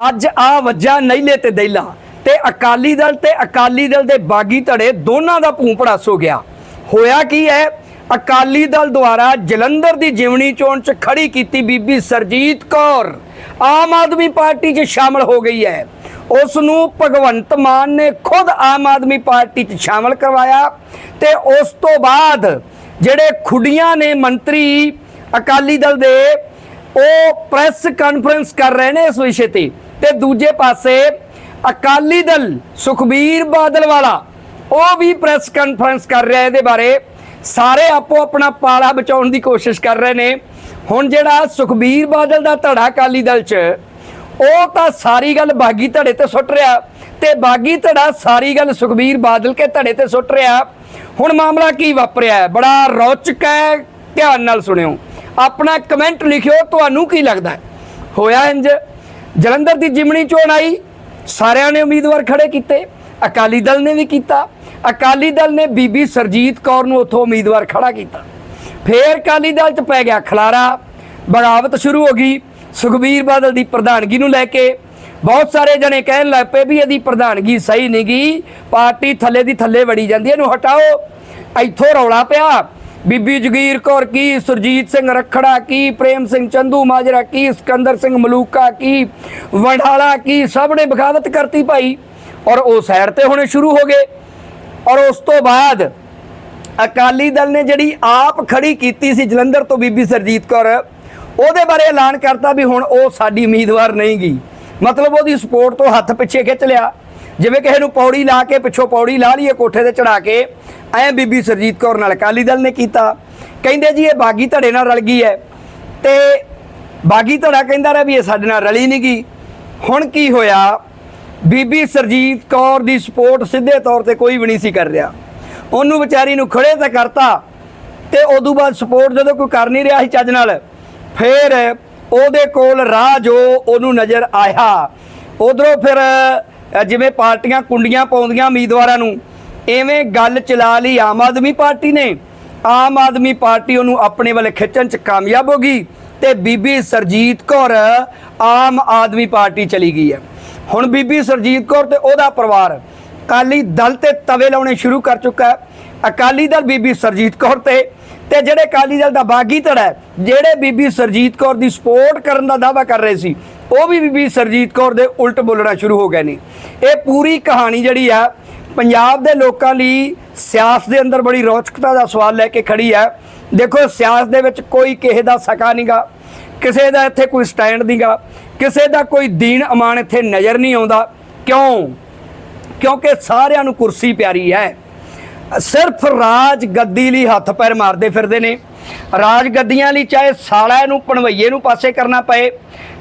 ਅੱਜ ਆ ਵੱਜਾ ਨਈਲੇ ਤੇ ਦੈਲਾ ਤੇ ਅਕਾਲੀ ਦਲ ਤੇ ਅਕਾਲੀ ਦਲ ਦੇ ਬਾਗੀ ਧੜੇ ਦੋਨਾਂ ਦਾ ਭੂਪੜਾਸ ਸੋ ਗਿਆ। ਹੋਇਆ ਕੀ ਹੈ ਅਕਾਲੀ ਦਲ ਦੁਆਰਾ ਜਲੰਧਰ ਦੀ ਜਿਮਣੀ ਚੋਣ ਚ ਖੜੀ ਕੀਤੀ ਬੀਬੀ ਸਰਜੀਤ ਕੌਰ ਆਮ ਆਦਮੀ ਪਾਰਟੀ 'ਚ ਸ਼ਾਮਲ ਹੋ ਗਈ ਹੈ ਉਸ ਨੂੰ ਭਗਵੰਤ ਮਾਨ ਨੇ ਖੁਦ ਆਮ ਆਦਮੀ ਪਾਰਟੀ 'ਚ ਸ਼ਾਮਲ ਕਰਵਾਇਆ ਤੇ ਉਸ ਤੋਂ ਬਾਅਦ ਜਿਹੜੇ ਖੁੱਡੀਆਂ ਨੇ ਮੰਤਰੀ ਅਕਾਲੀ ਦਲ ਦੇ, ਉਹ ਪ੍ਰੈਸ ਕਾਨਫਰੰਸ ਕਰ ਰਹੇ ਨੇ ਇਸ ਵਿਸ਼ੇ ਤੇ। ਤੇ ਦੂਜੇ ਪਾਸੇ ਅਕਾਲੀ ਦਲ ਸੁਖਬੀਰ ਬਾਦਲ ਵਾਲਾ, ਉਹ ਵੀ ਪ੍ਰੈਸ ਕਾਨਫਰੰਸ ਕਰ ਰਿਹਾ ਇਹਦੇ ਬਾਰੇ। ਸਾਰੇ ਆਪੋ ਆਪਣਾ ਪਾਲਾ ਬਚਾਉਣ ਦੀ ਕੋਸ਼ਿਸ਼ ਕਰ ਰਹੇ ਨੇ। ਹੁਣ ਜਿਹੜਾ ਸੁਖਬੀਰ ਬਾਦਲ ਦਾ ਧੜਾ ਅਕਾਲੀ ਦਲ 'ਚ, ਉਹ ਤਾਂ ਸਾਰੀ ਗੱਲ ਬਾਗੀ ਧੜੇ ਤੇ ਸੁੱਟ ਰਿਹਾ। ਤੇ ਬਾਗੀ ਧੜਾ ਸਾਰੀ ਗੱਲ ਸੁਖਬੀਰ ਬਾਦਲ ਕੇ ਧੜੇ ਤੇ ਸੁੱਟ ਰਿਹਾ। ਹੁਣ ਮਾਮਲਾ ਕੀ ਵਾਪਰਿਆ ਬੜਾ ਰੌਚਕ ਹੈ, ਧਿਆਨ ਨਾਲ ਸੁਣਿਓ। ਆਪਣਾ ਕਮੈਂਟ ਲਿਖਿਓ, ਤੁਹਾਨੂੰ ਕੀ ਲੱਗਦਾ ਹੋਇਆ ਇੰਜ? ਜਲੰਧਰ ਦੀ ਜਿਮਣੀ ਚੋਣ ਆਈ। ਸਾਰਿਆਂ ਨੇ ਉਮੀਦਵਾਰ ਖੜੇ ਕੀਤੇ। ਅਕਾਲੀ ਦਲ ਨੇ ਵੀ ਕੀਤਾ। ਅਕਾਲੀ ਦਲ ਨੇ ਬੀਬੀ ਸਰਜੀਤ ਕੌਰ ਨੂੰ ਉੱਥੋਂ ਉਮੀਦਵਾਰ ਖੜਾ ਕੀਤਾ। ਫੇਰ ਅਕਾਲੀ ਦਲ 'ਚ ਪੈ ਗਿਆ ਖਲਾਰਾ। ਬਗਾਵਤ ਸ਼ੁਰੂ ਹੋ ਗਈ। ਸੁਖਬੀਰ ਬਾਦਲ ਦੀ ਪ੍ਰਧਾਨਗੀ ਨੂੰ ਲੈ ਕੇ ਬਹੁਤ ਸਾਰੇ ਜਣੇ ਕਹਿਣ ਲੱਗ ਪਏ ਵੀ ਇਹਦੀ ਪ੍ਰਧਾਨਗੀ ਸਹੀ ਨਹੀਂ ਗਈ। ਪਾਰਟੀ ਥੱਲੇ ਦੀ ਥੱਲੇ ਵੜੀ ਜਾਂਦੀ ਇਹਨੂੰ ਹਟਾਓ। ਇੱਥੋਂ ਰੌਲਾ ਪਿਆ। ਬੀਬੀ ਜਗੀਰ ਕੌਰ ਕੀ, ਸੁਰਜੀਤ ਸਿੰਘ ਰਖੜਾ ਕੀ, ਪ੍ਰੇਮ ਸਿੰਘ ਚੰਦੂ ਮਾਜਰਾ ਕੀ, ਸਿਕੰਦਰ ਸਿੰਘ ਮਲੂਕਾ ਕੀ, ਵੰਡਾਲਾ ਕੀ, ਸਭ ਨੇ ਬਗਾਵਤ ਕਰਤੀ ਭਾਈ। ਔਰ ਉਹ ਸਾਈਡ ਤੇ ਹੋਣੇ ਸ਼ੁਰੂ ਹੋ ਗਏ। ਔਰ ਉਸ ਤੋਂ ਬਾਅਦ ਅਕਾਲੀ ਦਲ ਨੇ ਜਿਹੜੀ ਆਪ ਖੜੀ ਕੀਤੀ ਸੀ ਜਲੰਧਰ ਤੋਂ ਬੀਬੀ ਸਰਜੀਤ ਕੌਰ, ਉਹਦੇ ਬਾਰੇ ਐਲਾਨ ਕਰਤਾ ਵੀ ਹੁਣ ਉਹ ਸਾਡੀ ਉਮੀਦਵਾਰ ਨਹੀਂ ਗਈ ਮਤਲਬ ਉਹਦੀ ਸਪੋਰਟ ਤੋਂ ਹੱਥ ਪਿੱਛੇ ਖਿੱਚ ਲਿਆ। ਜਿਵੇਂ ਕਿਸੇ ਨੂੰ ਪੌੜੀ ਲਾ ਕੇ ਪਿੱਛੋਂ ਪੌੜੀ ਲਾ ਲਈਏ ਕੋਠੇ ਤੇ ਚੜਾ ਕੇ, ਐ ਬੀਬੀ ਸਰਜੀਤ ਕੌਰ ਨਾਲ ਅਕਾਲੀ ਦਲ ਨੇ ਕੀਤਾ। ਕਹਿੰਦੇ ਜੀ ਇਹ ਬਾਗੀ ਧੜੇ ਨਾਲ ਰਲ ਗਈ ਹੈ। ਤੇ ਬਾਗੀ ਧੜਾ ਕਹਿੰਦਾ ਰਿਹਾ ਵੀ ਇਹ ਸਾਡੇ ਨਾਲ ਰਲੀ ਨਹੀਂ ਗਈ। ਹੁਣ ਕੀ ਹੋਇਆ? ਬੀਬੀ ਸਰਜੀਤ ਕੌਰ ਦੀ ਸਪੋਰਟ ਸਿੱਧੇ ਤੌਰ ਤੇ ਕੋਈ ਵੀ ਨਹੀਂ ਸੀ ਕਰ ਰਿਹਾ। ਉਹਨੂੰ ਵਿਚਾਰੀ ਨੂੰ ਖੜੇ ਤਾਂ ਕਰਤਾ ਤੇ ਉਦੋਂ ਬਾਅਦ ਸਪੋਰਟ ਜਦੋਂ ਕੋਈ ਕਰ ਨਹੀਂ ਰਿਹਾ ਸੀ ਚੱਜ ਨਾਲ, ਫਿਰ ਉਹਦੇ ਕੋਲ ਰਾਹ ਜੋ ਉਹਨੂੰ ਨਜ਼ਰ ਆਇਆ। ਉਧਰੋਂ ਫਿਰ ਜਿਵੇਂ ਪਾਰਟੀਆਂ ਕੁੰਡੀਆਂ ਪਾਉਂਦੀਆਂ ਉਮੀਦਵਾਰਾਂ ਨੂੰ, ਐਵੇਂ ਗੱਲ ਚਲਾ ਲਈ ਆਮ ਆਦਮੀ ਪਾਰਟੀ ਨੇ। ਆਮ ਆਦਮੀ ਪਾਰਟੀ ਉਹਨੂੰ ਆਪਣੇ ਵੱਲ ਖਿੱਚਣ ਚ ਕਾਮਯਾਬ ਹੋ ਗਈ ਤੇ ਬੀਬੀ ਸਰਜੀਤ ਕੌਰ ਆਮ ਆਦਮੀ ਪਾਰਟੀ ਚਲੀ ਗਈ ਹੈ। ਹੁਣ ਬੀਬੀ ਸਰਜੀਤ ਕੌਰ ਤੇ ਉਹਦਾ ਪਰਿਵਾਰ ਅਕਾਲੀ ਦਲ ਤੇ ਤਵੇ ਲਾਉਣੇ ਸ਼ੁਰੂ ਕਰ ਚੁੱਕਾ ਹੈ। ਅਕਾਲੀ ਦਲ ਬੀਬੀ ਸਰਜੀਤ ਕੌਰ ਤੇ ਤੇ ਜਿਹੜੇ ਅਕਾਲੀ ਦਲ ਦਾ ਬਾਗੀ ਧੜਾ ਹੈ, ਜਿਹੜੇ ਬੀਬੀ ਸਰਜੀਤ ਕੌਰ ਦੀ ਸਪੋਰਟ ਕਰਨ ਦਾ ਦਾਅਵਾ ਕਰ ਰਹੇ ਸੀ ਉਹ ਵੀ ਬੀਬੀ ਸਰਜੀਤ ਕੌਰ ਦੇ ਉਲਟ ਬੋਲਣਾ ਸ਼ੁਰੂ ਹੋ ਗਏ ਨੇ। ਇਹ ਪੂਰੀ ਕਹਾਣੀ ਜਿਹੜੀ ਆ, ਪੰਜਾਬ ਦੇ ਲੋਕਾਂ ਲਈ ਸਿਆਸਤ ਦੇ ਅੰਦਰ ਬੜੀ ਰੌਚਕਤਾ ਦਾ ਸਵਾਲ ਲੈ ਕੇ ਖੜੀ ਹੈ ਦੇਖੋ, ਸਿਆਸਤ ਦੇ ਵਿੱਚ ਕੋਈ ਕਿਸੇ ਦਾ ਸਕਾ ਨਹੀਂਗਾ ਕਿਸੇ ਦਾ ਇੱਥੇ ਕੋਈ ਸਟੈਂਡ ਨਹੀਂਗਾ ਕਿਸੇ ਦਾ ਕੋਈ ਦੀਨ ਅਮਾਨ ਇੱਥੇ ਨਜ਼ਰ ਨਹੀਂ ਆਉਂਦਾ। ਕਿਉਂ? ਕਿਉਂਕਿ ਸਾਰਿਆਂ ਨੂੰ ਕੁਰਸੀ ਪਿਆਰੀ ਹੈ। ਸਿਰਫ ਰਾਜ ਗੱਦੀ ਲਈ ਹੱਥ ਪੈਰ ਮਾਰਦੇ ਫਿਰਦੇ ਨੇ। ਰਾਜ ਗੱਦੀਆਂ ਲਈ ਚਾਹੇ ਸਾਲਾ ਨੂੰ ਪਣਵਈਏ ਨੂੰ ਪਾਸੇ ਕਰਨਾ ਪਏ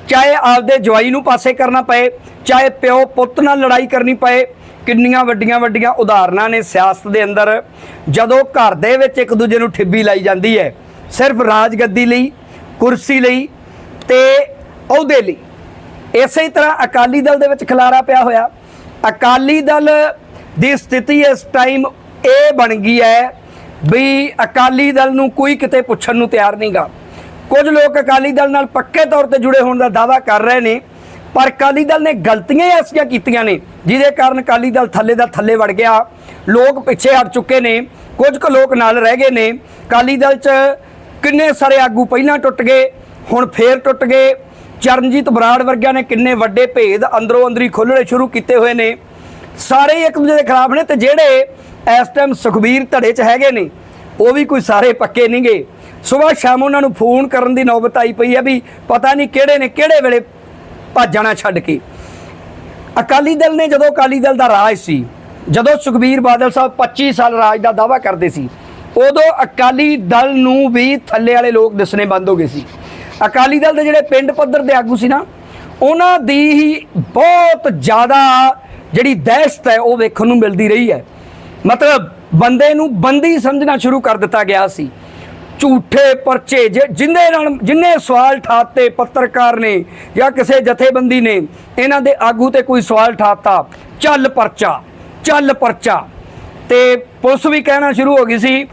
ਚਾਹੇ ਆਪਦੇ ਜਵਾਈ ਨੂੰ ਪਾਸੇ ਕਰਨਾ ਪਏ, ਚਾਹੇ ਪਿਓ ਪੁੱਤ ਨਾਲ ਲੜਾਈ ਕਰਨੀ ਪਏ, ਕਿੰਨੀਆਂ ਵੱਡੀਆਂ ਵੱਡੀਆਂ ਉਦਾਹਰਨਾਂ ਨੇ ਸਿਆਸਤ ਦੇ ਅੰਦਰ। ਜਦੋਂ ਘਰ ਦੇ ਵਿੱਚ ਇੱਕ ਦੂਜੇ ਨੂੰ ਠਿੱਬੀ ਲਾਈ ਜਾਂਦੀ ਹੈ, ਸਿਰਫ ਰਾਜ ਗੱਦੀ ਲਈ, ਕੁਰਸੀ ਲਈ ਤੇ ਅਹੁਦੇ ਲਈ। ਇਸੇ ਤਰ੍ਹਾਂ ਅਕਾਲੀ ਦਲ ਦੇ ਵਿੱਚ ਖਲਾਰਾ ਪਿਆ ਹੋਇਆ। ਅਕਾਲੀ ਦਲ ਦੀ ਸਥਿਤੀ ਇਸ ਟਾਈਮ ਇਹ ਬਣ ਗਈ ਹੈ ਵੀ ਅਕਾਲੀ ਦਲ ਨੂੰ ਕੋਈ ਕਿਤੇ ਪੁੱਛਣ ਨੂੰ ਤਿਆਰ ਨਹੀਂਗਾ ਕੁਝ ਲੋਕ ਅਕਾਲੀ ਦਲ ਨਾਲ ਪੱਕੇ ਤੌਰ ਤੇ ਜੁੜੇ ਹੋਣ ਦਾ ਦਾਅਵਾ ਕਰ ਰਹੇ ਨੇ, ਪਰ ਅਕਾਲੀ ਦਲ ਨੇ ਗਲਤੀਆਂ ਹੀ ਐਸੀਆਂ ਕੀਤੀਆਂ ਨੇ, ਜਿਹਦੇ ਕਾਰਨ ਅਕਾਲੀ ਦਲ ਥੱਲੇ ਦਾ ਥੱਲੇ ਵੜ ਗਿਆ। ਲੋਕ ਪਿੱਛੇ ਹਟ ਚੁੱਕੇ ਨੇ, ਕੁਝ ਕੁ ਲੋਕ ਨਾਲ ਰਹਿ ਗਏ ਨੇ। ਅਕਾਲੀ ਦਲ 'ਚ ਕਿੰਨੇ ਸਾਰੇ ਆਗੂ ਪਹਿਲਾਂ ਟੁੱਟ ਗਏ, ਹੁਣ ਫੇਰ ਟੁੱਟ ਗਏ। ਚਰਨਜੀਤ ਬਰਾੜ ਵਰਗਿਆਂ ਨੇ ਕਿੰਨੇ ਵੱਡੇ ਭੇਦ ਅੰਦਰੋਂ ਅੰਦਰੀ ਖੋਲ੍ਹਣੇ ਸ਼ੁਰੂ ਕੀਤੇ ਹੋਏ ਨੇ। ਸਾਰੇ ਇੱਕ ਦੂਜੇ ਦੇ ਖਿਲਾਫ ਨੇ ਤੇ ਜਿਹੜੇ ਇਸ ਟਾਈਮ ਸੁਖਬੀਰ ਧੜੇ 'ਚ ਹੈਗੇ ਨੇ, ਉਹ ਵੀ ਕੋਈ ਸਾਰੇ ਪੱਕੇ ਨਹੀਂਗੇ ਸਵੇਰ ਸ਼ਾਮ ਉਹਨਾਂ ਨੂੰ ਫੋਨ ਕਰਨ ਦੀ ਨੌਬਤ ਆਈ ਪਈ ਹੈ ਵੀ ਪਤਾ ਨਹੀਂ ਕਿਹੜੇ ਨੇ ਕਿਹੜੇ ਵੇਲੇ ਭੱਜਣਾ ਛੱਡ ਕੇ। ਅਕਾਲੀ ਦਲ ਨੇ ਜਦੋਂ ਅਕਾਲੀ ਦਲ ਦਾ ਰਾਜ ਸੀ, ਜਦੋਂ ਸੁਖਬੀਰ ਬਾਦਲ ਸਾਹਿਬ 25 ਸਾਲ ਰਾਜ ਦਾ ਦਾਅਵਾ ਕਰਦੇ ਸੀ, ਉਦੋਂ ਅਕਾਲੀ ਦਲ ਨੂੰ ਵੀ ਥੱਲੇ ਵਾਲੇ ਲੋਕ ਦਿਸਣੇ ਬੰਦ ਹੋ ਗਏ ਸੀ। ਅਕਾਲੀ ਦਲ ਦੇ ਜਿਹੜੇ ਪਿੰਡ ਪੱਧਰ ਦੇ ਆਗੂ ਸੀ ਨਾ, ਉਹਨਾਂ ਦੀ ਹੀ ਬਹੁਤ ਜ਼ਿਆਦਾ ਜਿਹੜੀ ਦਹਿਸ਼ਤ ਹੈ ਉਹ ਵੇਖਣ ਨੂੰ ਮਿਲਦੀ ਰਹੀ ਹੈ। ਮਤਲਬ ਬੰਦੇ ਨੂੰ ਬੰਦੀ ਸਮਝਣਾ ਸ਼ੁਰੂ ਕਰ ਦਿੱਤਾ ਗਿਆ ਸੀ। ਝੂਠੇ ਪਰਚੇ ਜਿ- ਜਿੰਨੇ ਨਾਲ ਜਿੰਨੇ ਸਵਾਲ ਠਾਤੇ ਪੱਤਰਕਾਰ ਨੇ ਜਾਂ ਕਿਸੇ ਜਥੇਬੰਦੀ ਨੇ, ਇਹਨਾਂ ਦੇ ਆਗੂ ਤੇ ਕੋਈ ਸਵਾਲ ਠਾਤਾ, ਚੱਲ ਪਰਚਾ ਚੱਲ ਪਰਚਾ। ਤੇ ਪੁਲਿਸ ਵੀ ਕਹਿਣਾ ਸ਼ੁਰੂ ਹੋ ਗਈ ਸੀ,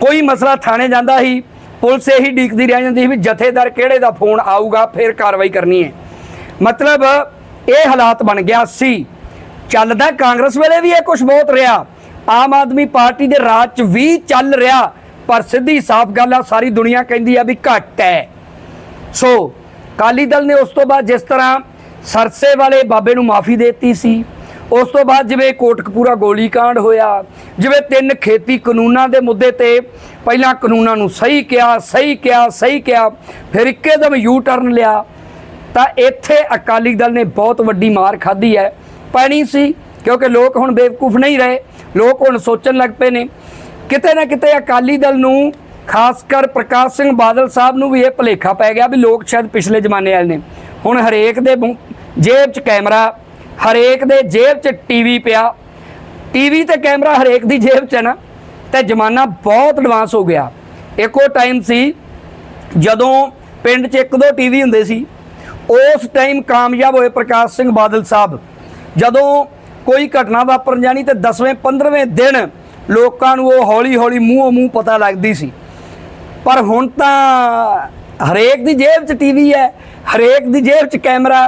ਕੋਈ ਮਸਲਾ ਥਾਣੇ ਜਾਂਦਾ ਸੀ, ਪੁਲਿਸ ਇਹੀ ਡੀਕਦੀ ਰਹਿ ਜਾਂਦੀ ਸੀ ਵੀ ਜਥੇਦਾਰ ਕਿਹੜੇ ਦਾ ਫੋਨ ਆਊਗਾ, ਫਿਰ ਕਾਰਵਾਈ ਕਰਨੀ ਹੈ। ਮਤਲਬ ਇਹ ਹਾਲਾਤ ਬਣ ਗਿਆ ਸੀ। ਚੱਲਦਾ ਕਾਂਗਰਸ ਵੇਲੇ ਵੀ ਇਹ ਕੁਝ ਬਹੁਤ ਰਿਹਾ। ਆਮ ਆਦਮੀ ਪਾਰਟੀ ਦੇ ਰਾਜ 'ਚ ਵੀ ਚੱਲ ਰਿਹਾ। ਪਰ ਸਿੱਧੀ ਸਾਫ਼ ਗੱਲ ਆ, ਸਾਰੀ ਦੁਨੀਆ ਕਹਿੰਦੀ ਆ ਵੀ ਘੱਟ ਹੈ। ਸੋ ਕਾਲੀ ਦਲ ਨੇ ਉਸ ਤੋਂ ਬਾਅਦ ਜਿਸ ਤਰ੍ਹਾਂ ਸਰਸੇ ਵਾਲੇ ਬਾਬੇ ਨੂੰ ਮਾਫੀ ਦਿੱਤੀ ਸੀ, ਉਸ ਤੋਂ ਬਾਅਦ ਜਿਵੇਂ ਕੋਟਕਪੂਰਾ ਗੋਲੀकांड ਹੋਇਆ, ਜਿਵੇਂ ਤਿੰਨ ਖੇਤੀ ਕਾਨੂੰਨਾਂ ਦੇ ਮੁੱਦੇ ਤੇ ਪਹਿਲਾਂ ਕਾਨੂੰਨਾਂ ਨੂੰ ਸਹੀ ਕਿਹਾ ਸਹੀ ਕਿਹਾ ਸਹੀ ਕਿਹਾ, ਫਿਰ ਇੱਕਦਮ ਯੂ ਟਰਨ ਲਿਆ, ਤਾਂ ਇੱਥੇ ਅਕਾਲੀ ਦਲ ਨੇ ਬਹੁਤ ਵੱਡੀ ਮਾਰ ਖਾਧੀ ਹੈ। ਪੈਣੀ ਸੀ, ਕਿਉਂਕਿ ਲੋਕ ਹੁਣ ਬੇਵਕੂਫ ਨਹੀਂ ਰਹੇ, ਲੋਕ ਹੁਣ ਸੋਚਣ ਲੱਗ ਪਏ ਨੇ ਕਿਤੇ ਨਾ ਕਿਤੇ ਅਕਾਲੀ ਦਲ ਨੂੰ, ਖਾਸ ਕਰ ਪ੍ਰਕਾਸ਼ ਸਿੰਘ ਬਾਦਲ ਸਾਹਿਬ ਨੂੰ ਵੀ ਇਹ ਭਲੇਖਾ ਪੈ ਗਿਆ ਵੀ ਲੋਕ ਸ਼ਾਇਦ ਪਿਛਲੇ ਜ਼ਮਾਨੇ ਵਾਲੇ ਨੇ। ਹੁਣ ਹਰੇਕ ਦੇ ਜੇਬ 'ਚ ਕੈਮਰਾ, ਹਰੇਕ ਦੇ ਜੇਬ 'ਚ ਟੀਵੀ ਪਿਆ। ਟੀਵੀ ਤੇ ਕੈਮਰਾ ਹਰੇਕ ਦੀ ਜੇਬ 'ਚ ਹੈ ਨਾ, ਤੇ ਜ਼ਮਾਨਾ ਬਹੁਤ ਐਡਵਾਂਸ ਹੋ ਗਿਆ। ਇੱਕੋ ਟਾਈਮ ਸੀ, ਜਦੋਂ ਪਿੰਡ 'ਚ ਇੱਕ ਦੋ ਟੀਵੀ ਹੁੰਦੇ ਸੀ, ਉਸ ਟਾਈਮ ਕਾਮਯਾਬ ਹੋਏ ਪ੍ਰਕਾਸ਼ ਸਿੰਘ ਬਾਦਲ ਸਾਹਿਬ। ਜਦੋਂ ਕੋਈ ਘਟਨਾ ਵਾਪਰਨ ਜਾਣੀ ਤੇ 10ਵੇਂ 15ਵੇਂ ਦਿਨ ਲੋਕਾਂ ਨੂੰ ਉਹ ਹੌਲੀ ਹੌਲੀ ਮੂੰਹੋਂ ਮੂੰਹ ਪਤਾ ਲੱਗਦੀ ਸੀ। ਪਰ ਹੁਣ ਤਾਂ ਹਰੇਕ ਦੀ ਜੇਬ 'ਚ ਟੀਵੀ ਹੈ, ਹਰੇਕ ਦੀ ਜੇਬ 'ਚ ਕੈਮਰਾ,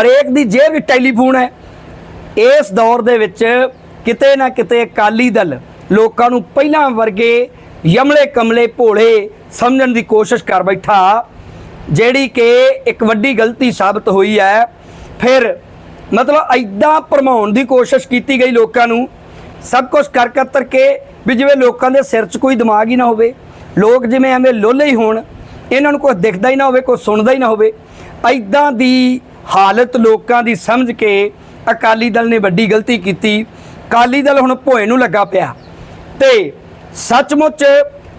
ਹਰੇਕ ਦੀ ਜੇਬ 'ਚ ਟੈਲੀਫੋਨ ਹੈ। ਇਸ ਦੌਰ ਦੇ ਵਿੱਚ ਕਿਤੇ ਨਾ ਕਿਤੇ ਅਕਾਲੀ ਦਲ ਲੋਕਾਂ ਨੂੰ ਪਹਿਲਾਂ ਵਰਗੇ ਯਮਲੇ ਕਮਲੇ ਭੋਲੇ ਸਮਝਣ ਦੀ ਕੋਸ਼ਿਸ਼ ਕਰ ਬੈਠਾ, ਜਿਹੜੀ ਕਿ ਇੱਕ ਵੱਡੀ ਗਲਤੀ ਸਾਬਤ ਹੋਈ ਹੈ। ਫਿਰ ਮਤਲਬ ਐਦਾਂ ਭਰਮਾਉਣ ਦੀ ਕੋਸ਼ਿਸ਼ ਕੀਤੀ ਗਈ ਲੋਕਾਂ ਨੂੰ ਸਭ ਕੁਝ ਕਰ ਕਤਰ ਕੇ ਵੀ ਜਿਵੇਂ ਲੋਕਾਂ ਦੇ ਸਿਰ 'ਚ ਕੋਈ ਦਿਮਾਗ ਹੀ ਨਾ ਹੋਵੇ, ਲੋਕ ਜਿਵੇਂ ਐਵੇਂ ਲੋਲੇ ਹੀ ਹੋਣ, ਇਹਨਾਂ ਨੂੰ ਕੁਝ ਦਿਖਦਾ ਹੀ ਨਾ ਹੋਵੇ ਕੁਝ ਸੁਣਦਾ ਹੀ ਨਾ ਹੋਵੇ ਐਦਾਂ ਦੀ ਹਾਲਤ ਲੋਕਾਂ ਦੀ ਸਮਝ ਕੇ ਅਕਾਲੀ ਦਲ ਨੇ ਵੱਡੀ ਗਲਤੀ ਕੀਤੀ। ਅਕਾਲੀ ਦਲ ਹੁਣ ਭੋਏ ਨੂੰ ਲੱਗਾ ਪਿਆ ਤੇ ਸੱਚਮੁੱਚ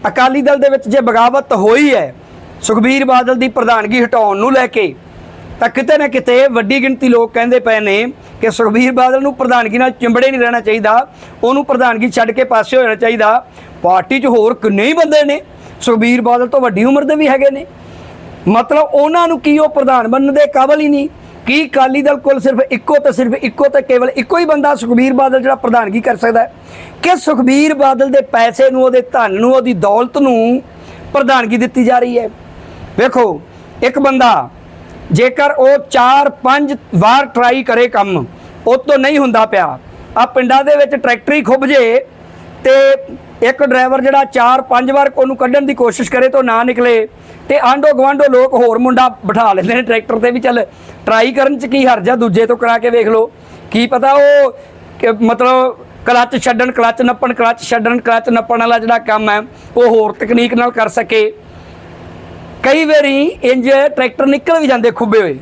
ਅਕਾਲੀ ਦਲ ਦੇ ਵਿੱਚ ਜੇ ਬਗਾਵਤ ਹੋਈ ਹੈ, ਸੁਖਬੀਰ ਬਾਦਲ ਦੀ ਪ੍ਰਧਾਨਗੀ ਹਟਾਉਣ ਨੂੰ ਲੈ ਕੇ, ਤਾਂ ਕਿਤੇ ਨਾ ਕਿਤੇ ਵੱਡੀ ਗਿਣਤੀ ਲੋਕ ਕਹਿੰਦੇ ਪਏ ਨੇ ਕਿ ਸੁਖਬੀਰ ਬਾਦਲ ਨੂੰ ਪ੍ਰਧਾਨਗੀ ਨਾਲ ਚਿੰਬੜੇ ਨਹੀਂ ਰਹਿਣਾ ਚਾਹੀਦਾ, ਉਹਨੂੰ ਪ੍ਰਧਾਨਗੀ ਛੱਡ ਕੇ ਪਾਸੇ ਹੋ ਜਾਣਾ ਚਾਹੀਦਾ। ਪਾਰਟੀ 'ਚ ਹੋਰ ਕਿੰਨੇ ਹੀ ਬੰਦੇ ਨੇ? ਸੁਖਬੀਰ ਬਾਦਲ ਤੋਂ ਵੱਡੀ ਉਮਰ ਦੇ ਵੀ ਹੈਗੇ ਨੇ। ਮਤਲਬ ਉਹਨਾਂ ਨੂੰ ਕੀ ਉਹ ਪ੍ਰਧਾਨ ਬਣਨ ਦੇ ਕਾਬਲ ਹੀ ਨਹੀਂ? ਕੀ ਅਕਾਲੀ ਦਲ ਕੋਲ ਸਿਰਫ ਇੱਕੋ ਤੇ ਸਿਰਫ ਇੱਕੋ ਤੇ ਕੇਵਲ ਇੱਕੋ ਹੀ ਬੰਦਾ ਸੁਖਬੀਰ ਬਾਦਲ ਜਿਹੜਾ ਪ੍ਰਧਾਨਗੀ ਕਰ ਸਕਦਾ ਹੈ? ਕਿ ਸੁਖਬੀਰ ਬਾਦਲ ਦੇ ਪੈਸੇ ਨੂੰ, ਉਹਦੇ ਧਨ ਨੂੰ, ਉਹਦੀ ਦੌਲਤ ਨੂੰ ਪ੍ਰਧਾਨਗੀ ਦਿੱਤੀ ਜਾ ਰਹੀ ਹੈ? ਵੇਖੋ, ਇੱਕ ਬੰਦਾ ਜੇਕਰ ਉਹ 4-5 ਵਾਰ ਟਰਾਈ ਕਰੇ ਕੰਮ ਉਹ ਤੋਂ ਨਹੀਂ ਹੁੰਦਾ ਪਿਆ। ਆ ਪਿੰਡਾਂ ਦੇ ਵਿੱਚ ਟਰੈਕਟਰ ਹੀ ਖੁੱਭ ਜੇ ਤੇ ਇੱਕ ਡਰਾਈਵਰ ਜਿਹੜਾ 4-5 ਵਾਰ ਉਹਨੂੰ ਕੱਢਣ ਦੀ ਕੋਸ਼ਿਸ਼ ਕਰੇ ਤਾਂ ਨਾ ਨਿਕਲੇ ਤੇ ਆਂਡੋ ਗਵਾਂਡੋ ਲੋਕ ਹੋਰ ਮੁੰਡਾ ਬਿਠਾ ਲੈਂਦੇ ਨੇ ਟਰੈਕਟਰ ਤੇ ਵੀ ਚੱਲ ਟਰਾਈ ਕਰਨ ਚ ਕੀ ਹਰਜਾ ਦੂਜੇ ਤੋਂ ਕਰਾ ਕੇ ਵੇਖ ਲਓ। ਕੀ ਪਤਾ ਉਹ ਕਿ ਮਤਲਬ ਕਲੱਚ ਛੱਡਣ ਕਲੱਚ ਨੱਪਣ ਕਲੱਚ ਛੱਡਣ ਕਲੱਚ ਨੱਪਣ ਵਾਲਾ ਜਿਹੜਾ ਕੰਮ ਹੈ, ਉਹ ਹੋਰ ਤਕਨੀਕ ਨਾਲ ਕਰ ਸਕੇ। ਕਈ ਵਾਰੀ ਇੰਜ ਟਰੈਕਟਰ ਨਿਕਲ ਵੀ ਜਾਂਦੇ ਖੁੱਬੇ ਹੋਏ।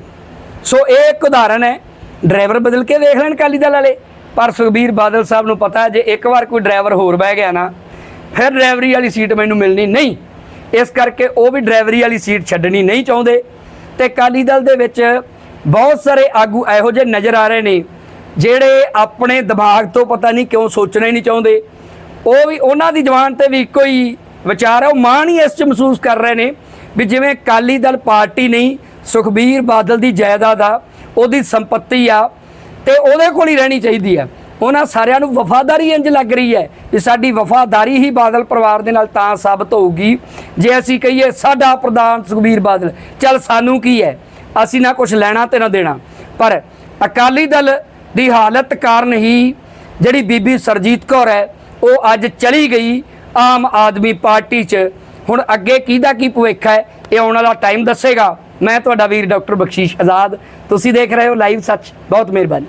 ਸੋ ਇਹ ਇੱਕ ਉਦਾਹਰਨ ਹੈ, ਡਰਾਈਵਰ ਬਦਲ ਕੇ ਵੇਖ ਲੈਣ ਕਾਲੀ ਦਲ ਵਾਲੇ। ਪਰ ਸੁਖਬੀਰ ਬਾਦਲ ਸਾਹਿਬ ਨੂੰ ਪਤਾ ਜੇ ਇੱਕ ਵਾਰ ਕੋਈ ਡਰਾਈਵਰ ਹੋਰ ਬਹਿ ਗਿਆ ਨਾ, ਫਿਰ ਡਰਾਈਵਰੀ ਵਾਲੀ ਸੀਟ ਮੈਨੂੰ ਮਿਲਣੀ ਨਹੀਂ। ਇਸ ਕਰਕੇ ਉਹ ਵੀ ਡਰਾਈਵਰੀ ਵਾਲੀ ਸੀਟ ਛੱਡਣੀ ਨਹੀਂ ਚਾਹੁੰਦੇ। ਤੇ ਕਾਲੀ ਦਲ ਦੇ ਵਿੱਚ ਬਹੁਤ ਸਾਰੇ ਆਗੂ ਇਹੋ ਜਿਹੇ ਨਜ਼ਰ ਆ ਰਹੇ ਨੇ, ਜਿਹੜੇ ਆਪਣੇ ਦਿਮਾਗ ਤੋਂ ਪਤਾ ਨਹੀਂ ਕਿਉਂ ਸੋਚਣਾ ਹੀ ਨਹੀਂ ਚਾਹੁੰਦੇ। ਉਹ ਵੀ ਉਹਨਾਂ ਦੀ ਜਵਾਨ ਤੇ ਵੀ ਇੱਕੋ ਹੀ ਵਿਚਾਰ ਹੈ ਉਹ ਮਾਣ ਹੀ ਇਸ ਚ ਮਹਿਸੂਸ ਕਰ ਰਹੇ ਨੇ। ਵੀ ਜਿਵੇਂ ਕਾਲੀ ਦਲ ਪਾਰਟੀ ਨਹੀਂ, ਸੁਖਬੀਰ ਬਾਦਲ ਦੀ ਜਾਇਦਾਦ ਆ, ਉਹਦੀ ਸੰਪਤੀ ਆ, ਤੇ ਉਹਦੇ ਕੋਲ ਹੀ ਰਹਿਣੀ ਚਾਹੀਦੀ ਆ। ਉਹਨਾਂ ਸਾਰਿਆਂ ਨੂੰ ਵਫਾਦਾਰੀ ਇੰਜ ਲੱਗ ਰਹੀ ਹੈ ਵੀ ਸਾਡੀ ਵਫਾਦਾਰੀ ਹੀ ਬਾਦਲ ਪਰਿਵਾਰ ਦੇ ਨਾਲ ਤਾਂ ਸਾਬਤ ਹੋਊਗੀ। ਜੇ ਅਸੀਂ ਕਹੀਏ ਸਾਡਾ ਪ੍ਰਧਾਨ ਸੁਖਬੀਰ ਬਾਦਲ, ਚੱਲ ਸਾਨੂੰ ਕੀ ਹੈ? ਅਸੀਂ ਨਾ ਕੁਝ ਲੈਣਾ ਤੇ ਨਾ ਦੇਣਾ। ਪਰ ਅਕਾਲੀ ਦਲ ਦੀ ਹਾਲਤ ਕਾਰਨ ਹੀ ਜਿਹੜੀ ਬੀਬੀ ਸਰਜੀਤ ਕੌਰ ਹੈ, ਉਹ ਅੱਜ ਚਲੀ ਗਈ ਆਮ ਆਦਮੀ ਪਾਰਟੀ 'ਚ। ਹੁਣ ਅੱਗੇ ਕਿਹਦਾ ਕੀ ਭਵਿੱਖ ਹੈ, ਇਹ ਆਉਣ ਵਾਲਾ ਟਾਈਮ ਦੱਸੇਗਾ। ਮੈਂ ਤੁਹਾਡਾ ਵੀਰ ਡਾਕਟਰ ਬਖਸ਼ੀਸ਼ ਆਜ਼ਾਦ। ਤੁਸੀਂ ਦੇਖ ਰਹੇ ਹੋ ਲਾਈਵ ਸੱਚ, ਬਹੁਤ ਮਿਹਰਬਾਨੀ।